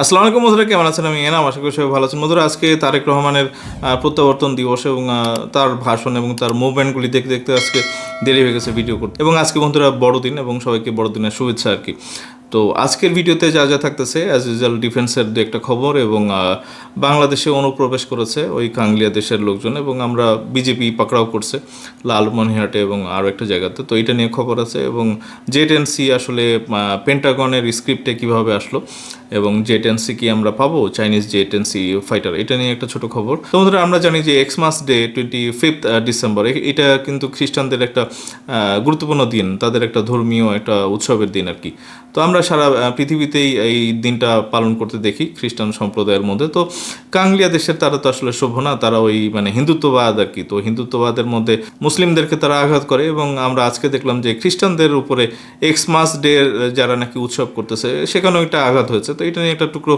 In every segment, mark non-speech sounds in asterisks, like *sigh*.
আসসালামু আলাইকুম মধুরা কেমন আছেন? আমি এনাম, আশা করি সবাই ভালো আছেন। মধুরা আজকে তারেক রহমানের প্রত্যাবর্তন দিবস এবং তার ভাষণ এবং তার মুভমেন্টগুলি দেখতে দেখতে আজকে দেরি হয়ে গেছে ভিডিও করতে। এবং আজকে বন্ধুরা, বড়দিন এবং সবাইকে বড়দিনের শুভেচ্ছা আর কি। তো আজকের ভিডিওতে যা যা থাকতেছে অ্যাজ ইউজুয়াল ডিফেন্সের দু একটা খবর এবং বাংলাদেশে অনুপ্রবেশ করেছে ওই কাংলিয়া দেশের লোকজন এবং আমরা বিজেপি পাকড়াও করছে লালমনিহাটে এবং আরও একটা জায়গাতে। তো এটা নিয়ে খবর আছে এবং জেট এন সি আসলে পেন্টাগনের স্ক্রিপ্টে কীভাবে আসলো এবং জেট এন সি কি আমরা পাবো? Chinese jet N C fighter এটা নিয়ে একটা ছোট খবর। তো বন্ধুরা, আমরা জানি যে Xmas day twenty fifth December এটা কিন্তু খ্রিস্টানদের একটা গুরুত্বপূর্ণ দিন, তাদের একটা ধর্মীয় একটা উৎসবের দিন আর কি তো আমরা সারা পৃথিবীতেই এই দিনটা পালন করতে দেখি খ্রিস্টান সম্প্রদায়ের মধ্যে। তো কাংলিয়া দেশের তারা তো আসলে সভ্য না, তারা ওই মানে হিন্দুত্ববাদ আর কি তো হিন্দুত্ববাদের মধ্যে মুসলিমদেরকে তারা আঘাত করে এবং আমরা আজকে দেখলাম যে খ্রিস্টানদের উপরে এক্সমাস ডে যারা নাকি উৎসব করতেছে, সেখানেও একটা আঘাত হয়েছে। তো এটা নিয়ে একটা টুকরো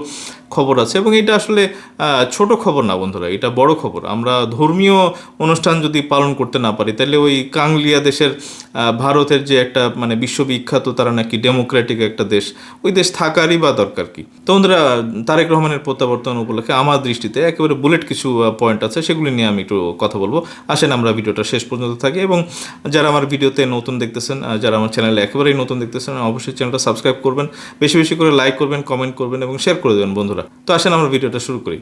খবর আছে এবং এটা আসলে ছোট খবর না বন্ধুরা, এটা বড় খবর। আমরা ধর্মীয় অনুষ্ঠান যদি পালন করতে না পারি, তাহলে ওই কাংলিয়া দেশের ভারতের যে একটা মানে বিশ্ববিখ্যাত, তারা নাকি ডেমোক্রেটিক একটা দেশ, ওই দেশ থাকারই বা দরকার কি? তো বন্ধুরা, তারেক রহমানের প্রত্যাবর্তন উপলক্ষে আমার দৃষ্টিতে একেবারে বুলেট কিছু পয়েন্ট আছে, সেগুলি নিয়ে আমি একটু কথা বলব। আসেন আমরা ভিডিওটা শেষ পর্যন্ত থাকি এবং যারা আমার ভিডিওতে নতুন দেখতেছেন যারা আমার চ্যানেলে একেবারেই নতুন দেখতেছেন, অবশ্যই চ্যানেলটা সাবস্ক্রাইব করবেন। বেশি বেশি করে লাইক করবেন, কমেন্ট করবেন এবং শেয়ার করে দেবেন বন্ধুরা। তো আসেন আমরা ভিডিওটা শুরু করি।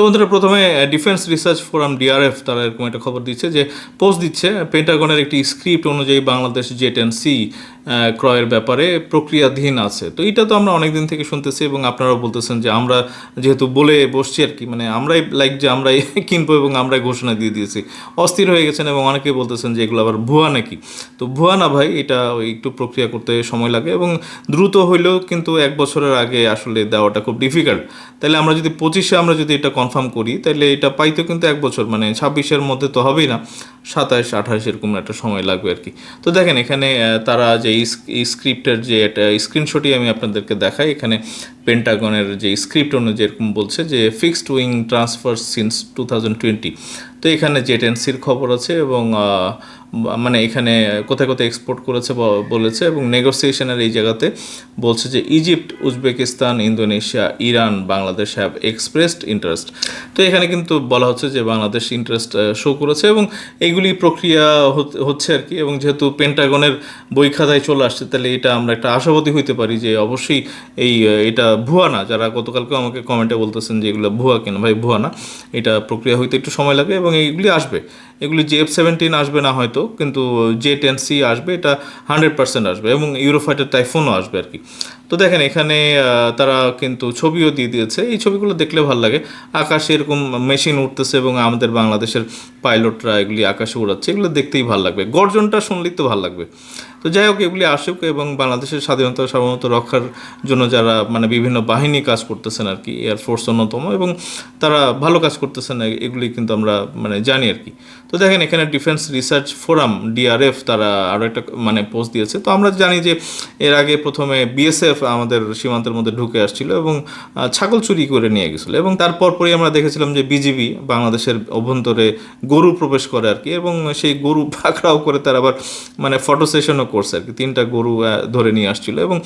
তো বন্ধুরা, প্রথমে ডিফেন্স রিসার্চ ফোরাম ডিআরএফ তারা এরকম একটা খবর দিচ্ছে যে পোস্ট দিচ্ছে পেন্টাগনের একটি স্ক্রিপ্ট অনুযায়ী বাংলাদেশ জেট এন্ড সি ক্রয়ের ব্যাপারে প্রক্রিয়াধীন আছে। তো এটা তো আমরা অনেক দিন থেকে শুনতেছি এবং আপনারাও বলতেছেন যে, আমরা যেহেতু বলে বসছি আর কি মানে আমরাই লাইক যে, আমরাই *laughs* কিনবো এবং আমরাই ঘোষণা দিয়ে দিয়েছি। অস্থির হয়ে গেছেন এবং অনেকেই বলতেছেন যে, এগুলো আবার ভুয়া নাকি? তো ভুয়া না ভাই, এটা একটু প্রক্রিয়া করতে সময় লাগে এবং দ্রুত হইলেও কিন্তু এক বছরের আগে আসলে দেওয়াটা খুব ডিফিকাল্ট তাহলে আমরা যদি পঁচিশে, আমরা যদি এটা কনফার্ম করি তাহলে এটা পাইতে কিন্তু এক বছর মানে ছাব্বিশের মধ্যে তো হবেই না, সাতাশ, আঠাশ এরকম একটা সময় লাগবে আর কি। তো দেখেন এখানে তারা যে স্ক্রিপ্টের যে একটা স্ক্রিনশটই আমি আপনাদেরকে দেখাই, এখানে পেন্টাগনের যে স্ক্রিপ্ট অনুযায়ী এরকম বলছে যে fixed wing transfer since two thousand twenty তো এখানে জেট এনসির খবর আছে এবং মানে এখানে কোথায় কোথায় এক্সপোর্ট করেছে বলেছে এবং নেগোসিয়েশনের এই জায়গাতে বলছে যে Egypt Uzbekistan Indonesia Iran Bangladesh have expressed interest তো এখানে কিন্তু বলা হচ্ছে যে বাংলাদেশ ইন্টারেস্ট শো করেছে এবং এইগুলি প্রক্রিয়া হচ্ছে আর কি এবং যেহেতু পেন্টাগনের বই খাতায় চলে আসছে, তাহলে এটা আমরা একটা আশাবাদী হইতে পারি যে অবশ্যই এই এটা ভুয়া না। যারা গতকালকেও আমাকে কমেন্টে বলতেছেন যে এগুলো ভুয়া কেন? ভাই, ভুয়া না। এটা প্রক্রিয়া হইতে একটু সময় লাগে এবং এইগুলি আসবে। এগুলি যে এফ সেভেন্টিন আসবে না হয়তো, কিন্তু জে টেন সি আসবে, এটা হান্ড্রেড পার্সেন্ট আসবে এবং ইউরোফাইটার টাইফোনও আসবে আর কি। তো দেখেন, এখানে তারা কিন্তু ছবিও দিয়ে দিয়েছে। এই ছবিগুলো দেখলে ভালো লাগে। আকাশে এরকম মেশিন উঠতেছে এবং আমাদের বাংলাদেশের পাইলটরা এগুলি আকাশে উড়াচ্ছে, এগুলো দেখতেই ভালো লাগবে। গর্জনটা শুনলেই তো ভালো লাগবে। তো যাই হোক, এগুলি আসুক এবং বাংলাদেশের স্বাধীনতা সাধারণত রক্ষার জন্য যারা মানে বিভিন্ন বাহিনী কাজ করতেছেন আর কি এয়ারফোর্স অন্যতম এবং তারা ভালো কাজ করতেছেন, এগুলি কিন্তু আমরা মানে জানি আর কি। তো দেখেন, এখানে ডিফেন্স রিসার্চ ফোরাম ডিআরএফ তারা আরও একটা মানে পোস্ট দিয়েছে। তো আমরা জানি যে, এর আগে প্রথমে বিএসএফ আমাদের সীমান্তের মধ্যে ঢুকে আসছিল এবং ছাগল চুরি করে নিয়ে গেছিল এবং তারপর পরই আমরা দেখেছিলাম যে বিজিবি বাংলাদেশের অভ্যন্তরে গরু প্রবেশ করে আর কি এবং সেই গরু পাকড়াও করে তার আবার মানে ফটো সেশনও করছে আর কি। তিনটা গরু ধরে নিয়ে আসছিল এবং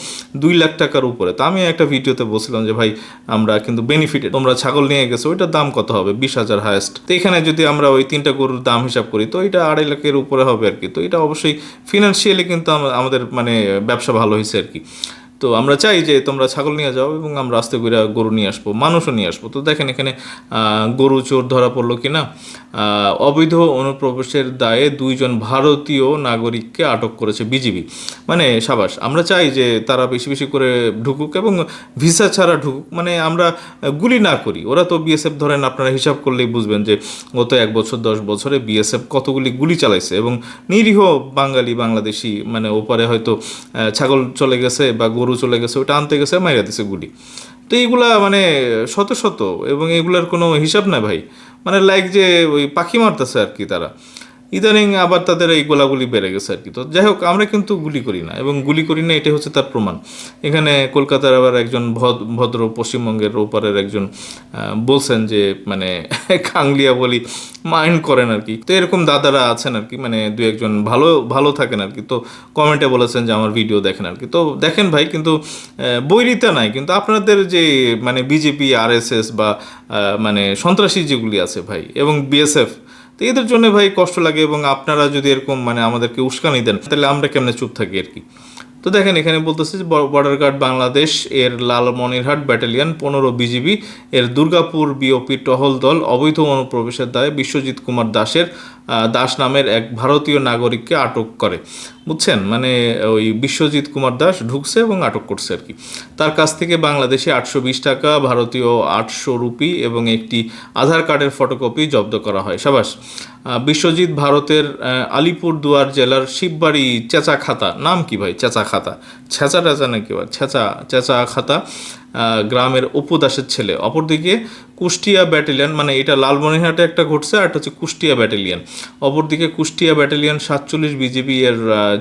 দুই লাখ টাকার উপরে। তো আমি একটা ভিডিওতে বলছিলাম যে, ভাই, আমরা কিন্তু বেনিফিটে তোমরা ছাগল নিয়ে গেছো, ওইটার দাম কত হবে? বিশ হাজার হায়েস্ট তো এখানে যদি আমরা ওই তিনটা গরুর দাম হিসাব করি, তো এটা আড়াই লাখের উপরে হবে আর কি। তো এটা অবশ্যই ফিনান্সিয়ালি কিন্তু আমাদের মানে ব্যবসা ভালো হয়েছে আর কি। তো আমরা চাই যে তোমরা ছাগল নিয়ে যাও এবং আমরা আস্তে করে গরু নিয়ে আসব, মানুষও নিয়ে আসব। তো দেখেন এখানে গরু চোর ধরা পড়ল কি না অবৈধ অনুপ্রবেশের দায়ে দুইজন ভারতীয় নাগরিককে আটক করেছে বিজিবি। মানে সাবাস, আমরা চাই যে তারা বেশি বেশি করে ঢুকুক এবং ভিসা ছাড়া ঢুকুক। মানে আমরা গুলি না করি। ওরা তো বিএসএফ ধরেন, আপনারা হিসাব করলেই বুঝবেন যে গত এক বছর, দশ বছরে বিএসএফ কতগুলি গুলি চালাইছে এবং নিরীহ বাঙালি, বাংলাদেশি মানে ওপারে হয়তো ছাগল চলে গেছে বা গরু চলে গেছে, ওটা আনতে গেছে, মাইরা দিছে গুলি। তো এইগুলা মানে শত শত, এবং এগুলার কোনো হিসাব নাই ভাই। মানে লাইক যে ওই পাখি মারতেছে আর কি তারা। ইদানিং আবার তাদের এই গোলাগুলি বেড়ে গেছে আর কি। তো যাই হোক, আমরা কিন্তু গুলি করি না এবং গুলি করি না, এটাই হচ্ছে তার প্রমাণ। এখানে কলকাতার আবার একজন ভদ- ভদ্র পশ্চিমবঙ্গের ওপারের একজন বলছেন যে মানে *laughs* খাংলিয়া বলি, মাইন্ড করেন আর কি। তো এরকম দাদারা আছেন আর কি মানে দু একজন ভালো ভালো থাকেন আর কি। তো কমেন্টে বলেছেন যে, আমার ভিডিও দেখেন আর কি। তো দেখেন ভাই, কিন্তু বৈরিতা নাই। কিন্তু আপনাদের যে মানে বিজেপি, আরএসএস বা মানে সন্ত্রাসী যেগুলি আছে ভাই এবং বিএসএফ তো এদের জন্য ভাই কষ্ট লাগে এবং আপনারা যদি এরকম মানে আমাদেরকে উস্কানি দেন, তাহলে আমরা কেমনে চুপ থাকি আর কি? তো দেখেন, এখানে বলতেছে যে বর্ডার গার্ড বাংলাদেশ এর লালমনিরহাট ব্যাটালিয়ন পনেরো বিজিবি এর দুর্গাপুর বিওপি টহল দল অবৈধ অনুপ্রবেশের দায়ে বিশ্বজিৎ কুমার দাসের দাস নামের এক ভারতীয় নাগরিককে আটক করে। বুঝছেন? মানে ওই বিশ্বজিৎ কুমার দাস ঢুকছে এবং আটক করছে আর কি। তার কাছ থেকে বাংলাদেশে আটশো বিশ টাকা, ভারতীয় আটশো রুপি এবং একটি আধার কার্ডের ফটোকপি জব্দ করা হয়। সাবাস বিশ্বজিৎ ভারতের আলিপুর দুয়ার জেলার শিববাড়ি চেঁচা খাতা। নাম কি ভাই? চেঁচা খাতা। ছেঁচা টেচা নাকি ছেঁচা, চেঁচা খাতা। গ্রামের উপদাসের দাসের ছেলে। অপরদিকে কুষ্টিয়া ব্যাটালিয়ন মানে এটা লালমনিরহাটে একটা ঘটছে আর হচ্ছে কুষ্টিয়া ব্যাটালিয়ন। অপরদিকে কুষ্টিয়া ব্যাটালিয়ন সাতচল্লিশ বিজেপি এর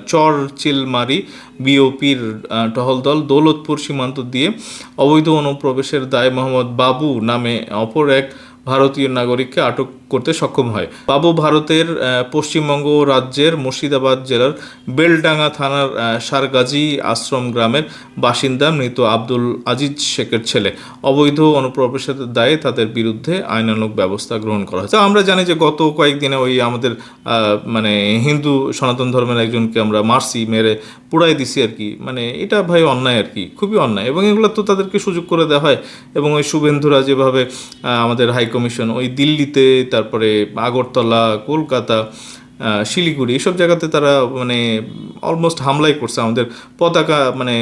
চর চিলমারি বিওপির টহল দল দৌলতপুর সীমান্ত দিয়ে অবৈধ অনুপ্রবেশের দায় মোহাম্মদ বাবু নামে অপর এক ভারতীয় নাগরিককে আটক করতে সক্ষম হয়। বাবু ভারতের পশ্চিমবঙ্গ রাজ্যের মুর্শিদাবাদ জেলার বেলডাঙ্গা থানার সারগাজী আশ্রম গ্রামের বাসিন্দা মৃত আব্দুল আজিজ শেখের ছেলে। অবৈধ অনুপ্রবেশের দায়ে তাদের বিরুদ্ধে আইনানুগ ব্যবস্থা গ্রহণ করা হয়েছে। আমরা জানি যে গত কয়েকদিনে ওই আমাদের মানে হিন্দু সনাতন ধর্মের একজনকে আমরা মারছি, মেরে পুড়াই দিছি আর কি। মানে এটা ভাই অন্যায় আর কি, খুবই অন্যায়। এবং এগুলো তো তাদেরকে সুযোগ করে দেওয়া হয়। এবং ওই শুভেন্দুরা যেভাবে আমাদের হাই কমিশন ওই দিল্লিতে তারপরে আগরতলা কলকাতা শিলিগুড়ি, এসব জায়গাতে তারা মানে অলমোস্ট হামলাই করছে, আমাদের পতাকা মানে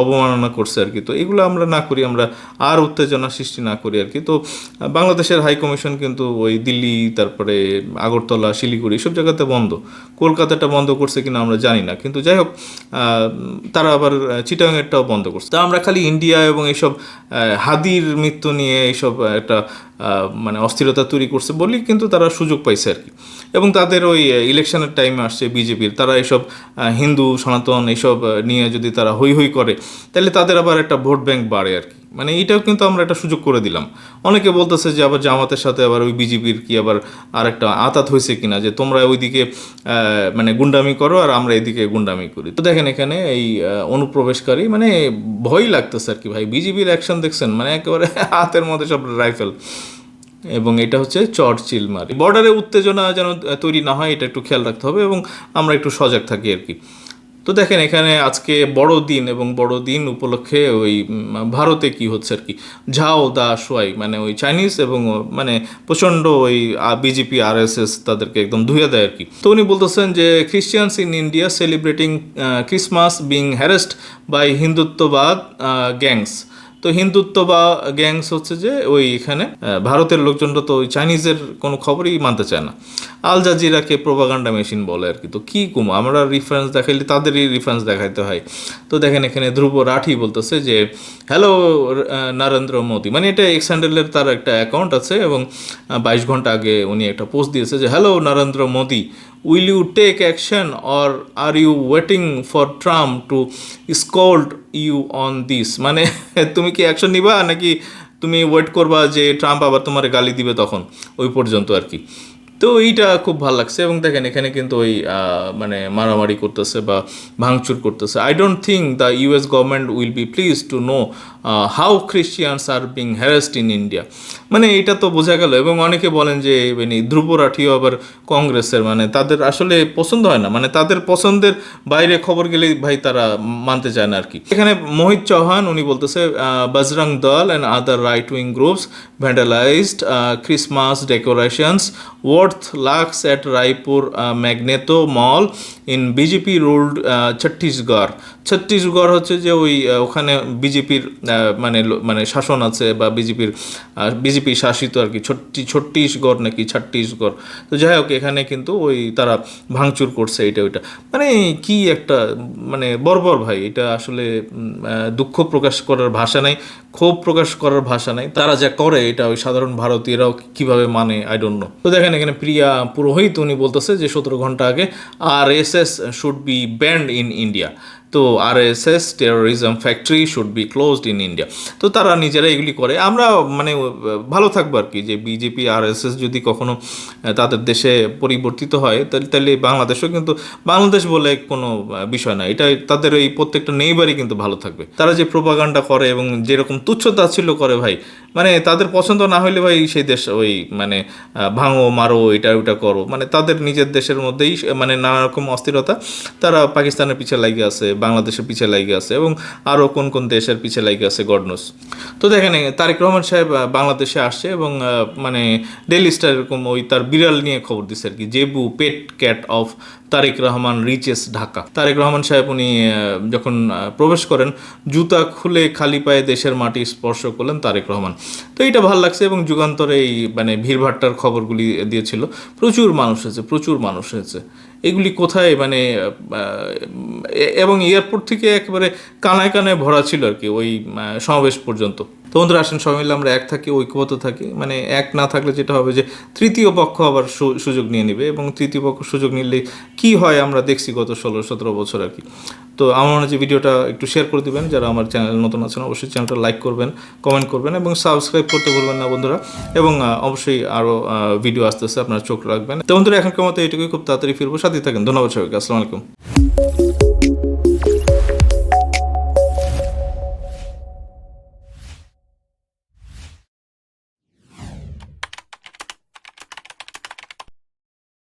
অবমাননা করছে আর কি। তো এগুলো আমরা না করি, আমরা আর উত্তেজনা সৃষ্টি না করি আর কি। তো বাংলাদেশের হাই কমিশন কিন্তু ওই দিল্লি, তারপরে আগরতলা, শিলিগুড়ি, এসব জায়গাতে বন্ধ। কলকাতাটা বন্ধ করছে কিনা আমরা জানি না, কিন্তু যাই হোক তারা আবার চিটাংয়েরটাও বন্ধ করছে। তা আমরা খালি ইন্ডিয়া এবং এইসব হাদির মৃত্যু নিয়ে এইসব একটা মানে অস্থিরতা তৈরি করছে বলেই কিন্তু তারা সুযোগ পাইছে আর কি। এবং তাদের ওই ইলেকশনের টাইমে আসছে বিজেপির। তারা এইসব হিন্দু, সনাতন এইসব নিয়ে যদি তারা হই হই করে, তাহলে তাদের আবার একটা ভোট ব্যাংক বাড়ে আর কি। মানে এটাও কিন্তু আমরা একটা সুযোগ করে দিলাম। অনেকে বলতেছে যে আবার জামাতের সাথে আবার ওই বিজেপির কি আবার আর একটা আতাত হয়েছে কিনা, যে তোমরা ওইদিকে মানে গুন্ডামি করো আর আমরা এদিকে গুন্ডামি করি। তো দেখেন এখানে এই অনুপ্রবেশকারী মানে ভয় লাগতেছে আর কি ভাই। বিজেপির অ্যাকশন দেখছেন মানে একেবারে *laughs* হাতের মধ্যে সব রাইফেল এবং এটা হচ্ছে চট চিলমারি। বর্ডারে উত্তেজনা যেন তৈরি না হয়, এটা একটু খেয়াল রাখতে হবে এবং আমরা একটু সজাগ থাকি আর কি। তো দেখেন এখানে আজকে বড় দিন এবং বড় দিন উপলক্ষে ওই ভারতে কি হচ্ছে আর কি? ঝাও দা সোয়াই মানে ওই চাইনিজ এবং মানে প্রচণ্ড ওই বিজেপি আর এস এস তাদেরকে একদম ধুয়ে দেয় আর কি। তো উনি বলতেছেন যে Christians in India celebrating Christmas being harassed by হিন্দুত্ববাদ গ্যাংস তো হিন্দুত্ব বা গ্যাংস হচ্ছে যে ওই এখানে ভারতের লোকজনরা তো ওই চাইনিজের কোনো খবরই মানতে চায় না। আল জাজিরাকে প্রোপাগান্ডা মেশিন বলে আর কি। তো কী কুম, আমরা রিফারেন্স দেখাইলে তাদেরই রিফারেন্স দেখাইতে হয়। তো দেখেন এখানে ধ্রুব রাঠি বলতেছে যে হ্যালো নরেন্দ্র মোদী। মানে এটা এক্স তার একটা অ্যাকাউন্ট আছে এবং বাইশ ঘণ্টা আগে উনি একটা পোস্ট দিয়েছে যে hello Narendra Modi. Will you take action or are you waiting for Trump to scold you on this মানে তুমি কি অ্যাকশন নিবা নাকি তুমি ওয়েট করবা যে ট্রাম্প আবার তোমার গালি দিবে তখন? ওই পর্যন্ত আর কি। তো এইটা খুব ভালো লাগছে এবং দেখেন এখানে কিন্তু ওই মানে মারামারি করতেছে বা ভাঙচুর করতেছে। I don't think the US government will be please to know how Christians are being harassed in India মানে এটা তো বোঝা গেল এবং অনেকে বলেন যে মানে ধ্রুব রাঠিও আবার কংগ্রেসের মানে তাদের আসলে পছন্দ হয় না। মানে তাদের পছন্দের বাইরে খবর গেলেই ভাই তারা মানতে চায় না আর কি। এখানে মোহিত চৌহান, উনি বলতেছে Bajrang Dal and other right wing groups vandalised Christmas decorations worth lakhs at Raipur Magneto mall in BJP ruled Chhattisgarh Chhattisgarh হচ্ছে যে ওই ওখানে বিজেপির মানে মানে শাসন আছে বা বিজেপির বিজেপি শাসিত আর কি ছত্তি ছত্তিশগড় নাকি ছত্তিশগড়। তো যাই হোক, এখানে কিন্তু ওই তারা ভাঙচুর করছে এটা ওইটা। মানে কি একটা মানে বর্বর ভাই, এটা আসলে দুঃখ প্রকাশ করার ভাষা নাই, ক্ষোভ প্রকাশ করার ভাষা নাই। তারা যা করে, এটা ওই সাধারণ ভারতীয়রাও কীভাবে মানে আই ডোন্ট নো তো দেখেন এখানে প্রিয়া পুরোহিত, উনি বলতেছে যে সতেরো ঘণ্টা আগে R S S should be banned in India তো R S S terrorism factory should be closed in India তো তারা নিজেরা এগুলি করে। আমরা মানে ভালো থাকব আর কি, যে বিজেপি আর এস এস যদি কখনো তাদের দেশে পরিবর্তিত হয় তাহলে তাহলে বাংলাদেশও কিন্তু, বাংলাদেশ বলে কোনো বিষয় না। এটা তাদের এই প্রত্যেকটা নেইবারই কিন্তু ভালো থাকবে। তারা যে প্রোপাগান্ডা করে এবং যেরকম তুচ্ছ তাচ্ছিল্য করে ভাই মানে তাদের পছন্দ না হইলে ভাই সেই দেশ ওই মানে ভাঙো, মারো, এটা ওটা করো। মানে তাদের নিজের দেশের মধ্যেই মানে নানা রকম অস্থিরতা, তারা পাকিস্তানের পিছে লাগে আছে, বাংলাদেশের পিছে লাগে আছে এবং আরও কোন কোন দেশের পিছে লাগে আছে গডনোস তো দেখেন তারেক রহমান সাহেব বাংলাদেশে আসছে এবং মানে ডেলি স্টার এরকম ওই তার বিড়াল নিয়ে খবর দিচ্ছে আর কি, Jebu, pet, cat of Tarique Rahman reaches Dhaka. Tarique Rahman সাহেব উনি যখন প্রবেশ করেন, জুতা খুলে খালি পায়ে দেশের মাটি স্পর্শ করলেন তারেক রহমান। তো এইটা ভালো লাগছে এবং যুগান্তরে এই মানে ভিড়ভাট্টার খবরগুলি দিয়েছিল। প্রচুর মানুষ হয়েছে, প্রচুর মানুষ হয়েছে। এগুলি কোথায় মানে এবং এয়ারপোর্ট থেকে একেবারে কানায় কানায় ভরা ছিল আর কি, ওই সমাবেশ পর্যন্ত। তো বন্ধুরা, আসেন, সবাই মিলে আমরা এক থাকি, ঐক্যবদ্ধ থাকি। মানে এক না থাকলে যেটা হবে যে তৃতীয় পক্ষ আবার সুযোগ নিয়ে নেবে এবং তৃতীয় পক্ষ সুযোগ নিলে কি হয় আমরা দেখছি গত ষোলো, সতেরো বছর আর কি। তো আমার মনে হচ্ছে ভিডিওটা একটু শেয়ার করে দিবেন। যারা আমার চ্যানেল নতুন আছেন, অবশ্যই চ্যানেলটা লাইক করবেন কমেন্ট করবেন এবং সাবস্ক্রাইব করতে ভুলবেন না বন্ধুরা। এবং অবশ্যই আরও ভিডিও আসতেছে, আপনারা চোখ রাখবেন। তো বন্ধুরা, এখনকার মতো এটুকুই খুব তাড়াতাড়ি ফিরবো। সাথে থাকেন। ধন্যবাদ সবাইকে। আসসালামু আলাইকুম।